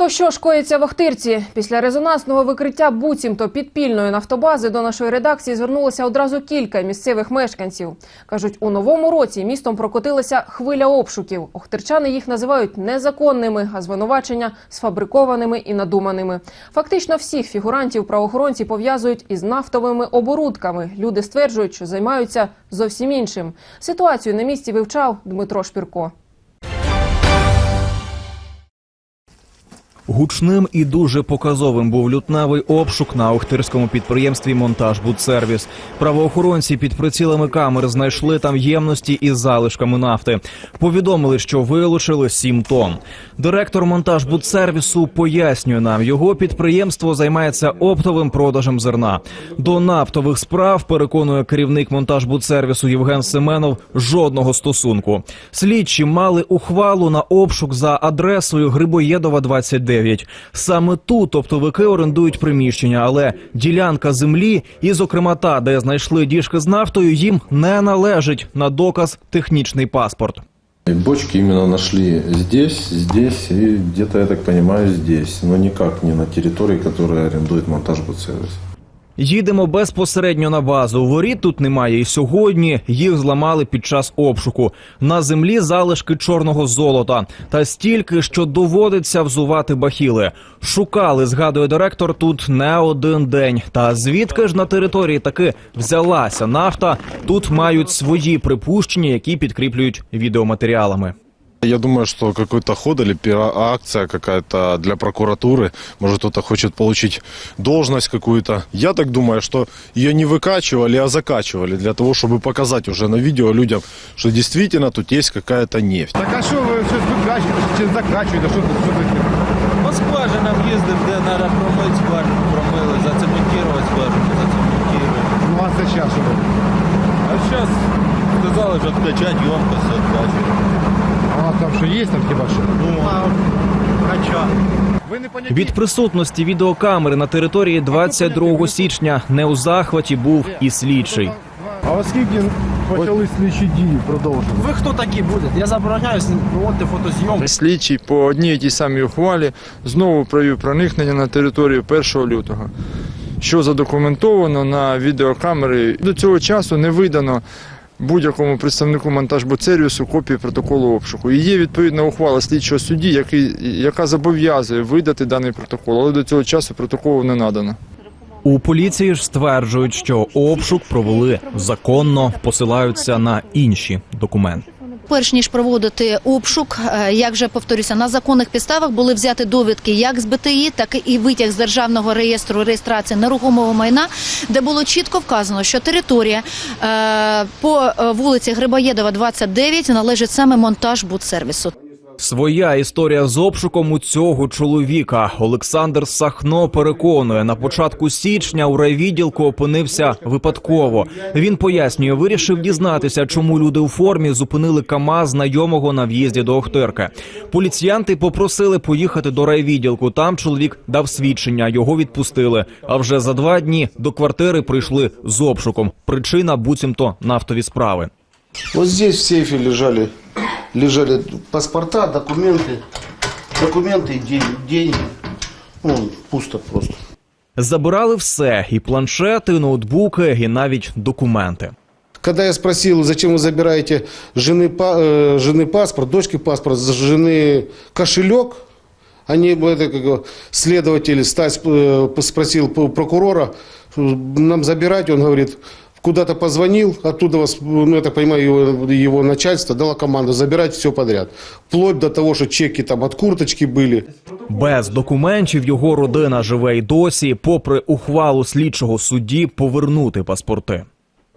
То що ж коїться в Охтирці? Після резонансного викриття буцімто підпільної нафтобази до нашої редакції звернулося одразу кілька місцевих мешканців. Кажуть, у новому році містом прокотилася хвиля обшуків. Охтирчани їх називають незаконними, а звинувачення сфабрикованими і надуманими. Фактично всіх фігурантів правоохоронці пов'язують із нафтовими оборудками. Люди стверджують, що займаються зовсім іншим. Ситуацію на місці вивчав Дмитро Шпірко. Гучним і дуже показовим був лютневий обшук на охтирському підприємстві «Монтажбудсервіс». Правоохоронці під прицілами камер знайшли там ємності із залишками нафти. Повідомили, що вилучили 7 тонн. Директор «Монтажбудсервісу» пояснює нам, його підприємство займається оптовим продажем зерна. До нафтових справ переконує керівник «Монтажбудсервісу» Євген Семенов жодного стосунку. Слідчі мали ухвалу на обшук за адресою Грибоєдова 29. Саме тут оптовики орендують приміщення, але ділянка землі, і, зокрема, та, де знайшли діжки з нафтою, їм не належить на доказ технічний паспорт. Бочки именно нашли здесь, здесь и где-то, я так понимаю, здесь. Но никак не на территории, которая арендует монтаж сервис. Їдемо безпосередньо на базу. Воріт тут немає, і сьогодні їх зламали під час обшуку. На землі залишки чорного золота та стільки, що доводиться взувати бахіли. Шукали, згадує директор, тут не один день. Та звідки ж на території таки взялася нафта? Тут мають свої припущення, які підкріплюють відеоматеріалами. Я думаю, что какой-то ход или пира- акция какая-то для прокуратуры. Может, кто-то хочет получить должность какую-то. Я так думаю, что ее не выкачивали, а закачивали для того, чтобы показать уже на видео людям, что действительно тут есть какая-то нефть. Так а що ви щось викачуєте, чи закачуєте, що тут що таке? По скважинам їздив, де треба промити скважину, промили, зацементувати скважину, зацементували. Ну а це час що робите? А зараз сказали, що відкачати емкость, відкачуємо. Що є там хіба що? Ну? Від присутності відеокамери на території 22 січня не у захваті був і слідчий. А оскільки почали слідчі дії продовжувати? Ви хто такі будете? Я забороняю проводити фотозйомку. Слідчий по одній і тій самій ухвалі знову провів проникнення на територію 1 лютого, що задокументовано на відеокамери. До цього часу не видано будь-якому представнику монтажбоцервісу копії протоколу обшуку. І є відповідна ухвала слідчого судді, який, яка зобов'язує видати даний протокол, але до цього часу протоколу не надано. У поліції ж стверджують, що обшук провели законно, посилаються на інші документи. Перш ніж проводити обшук, е, як вже повторюся, на законних підставах були взяти довідки як з БТІ, так і витяг з державного реєстру реєстрації нерухомого майна, де було чітко вказано, що територія е, по е, вулиці Грибоєдова, 29 належить саме монтаж будсервісу. Своя історія з обшуком у цього чоловіка Олександр Сахно переконує, на початку січня у райвідділку опинився випадково. Він пояснює, вирішив дізнатися, чому люди у формі зупинили КАМАЗ знайомого на в'їзді до Охтирки. Поліціянти попросили поїхати до райвідділку. Там чоловік дав свідчення, його відпустили. А вже за два дні до квартири прийшли з обшуком. Причина буцімто нафтові справи. Вот здесь в сейфе лежали, лежали паспорта, документы, документы и деньги. деньги. Ну, пусто просто. Забирали все: і планшети, і ноутбуки, і навіть документи. Когда я спросил, зачем вы забираете жены, па- э, жены паспорт, дочки паспорт, с жены кошелек, они, бы это, как его, следователь Стась э, спросил п- прокурора, э, нам забирать, он говорит, куда-то позвонил, оттуда вас, ну, я так понимаю, его, его начальство дало команду забирать все подряд. Вплоть до того, что чеки там от курточки были. Без документів його родина живе й досі, попри ухвалу слідчого судді повернути паспорти.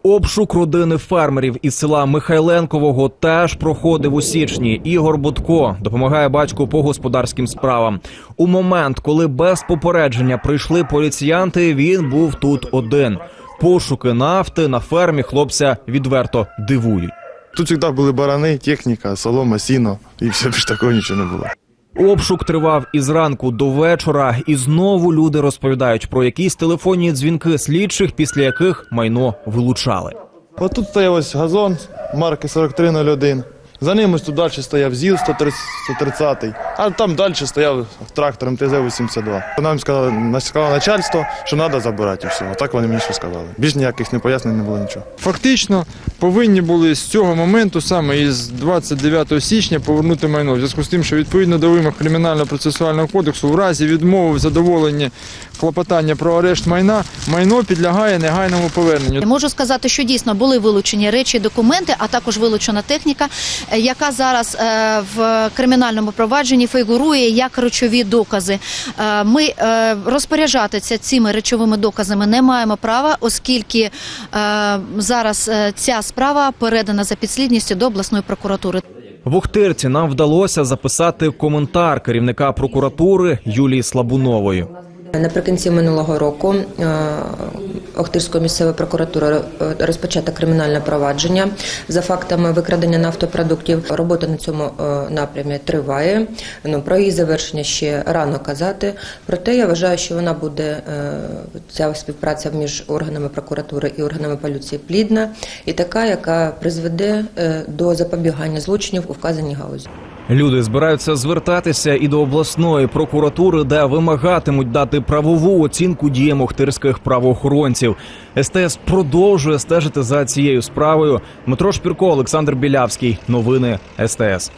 Обшук родини фермерів із села Михайленкового теж проходив у січні. Ігор Будко допомагає батьку по господарським справам. У момент, коли без попередження прийшли поліціянти, він був тут один. Пошуки нафти на фермі хлопця відверто дивують. Тут завжди були барани, техніка, солома, сіно, і все більш такого нічого не було. Обшук тривав із ранку до вечора, і знову люди розповідають про якісь телефонні дзвінки слідчих, після яких майно вилучали. От тут стояв ось газон марки 4301. За ним ось тут далі стояв ЗІЛ 130 130 А там далі стояв трактор МТЗ-82. Нам сказали, сказало начальство, що треба забирати все. Отак вони мені що сказали. Більш ніяких не пояснень не було нічого. Фактично повинні були з цього моменту, саме із 29 січня, повернути майно. В зв'язку з тим, що відповідно до вимог кримінального процесуального кодексу, в разі відмови в задоволенні клопотання про арешт майна, майно підлягає негайному поверненню. Можу сказати, що дійсно були вилучені речі, документи, а також вилучена техніка, яка зараз е, в кримінальному провадженні фігурує як речові докази. Е, Ми е, розпоряджатися цими речовими доказами не маємо права, оскільки зараз ця справа передана за підслідністю до обласної прокуратури. В Охтирці нам вдалося записати коментар керівника прокуратури Юлії Слабунової. Наприкінці минулого року е, Охтирською місцевою прокуратурою е, кримінальне провадження за фактами викрадення нафтопродуктів. Робота на цьому е, напрямі триває. Ну про її завершення ще рано казати. Проте я вважаю, що вона буде ця співпраця між органами прокуратури і органами поліції плідна і така, яка призведе до запобігання злочинів у вказаній галузі. Люди збираються звертатися і до обласної прокуратури, де вимагатимуть дати правову оцінку діям охтирських правоохоронців. СТС продовжує стежити за цією справою. Дмитро Шпірко, Олександр Білявський. Новини СТС.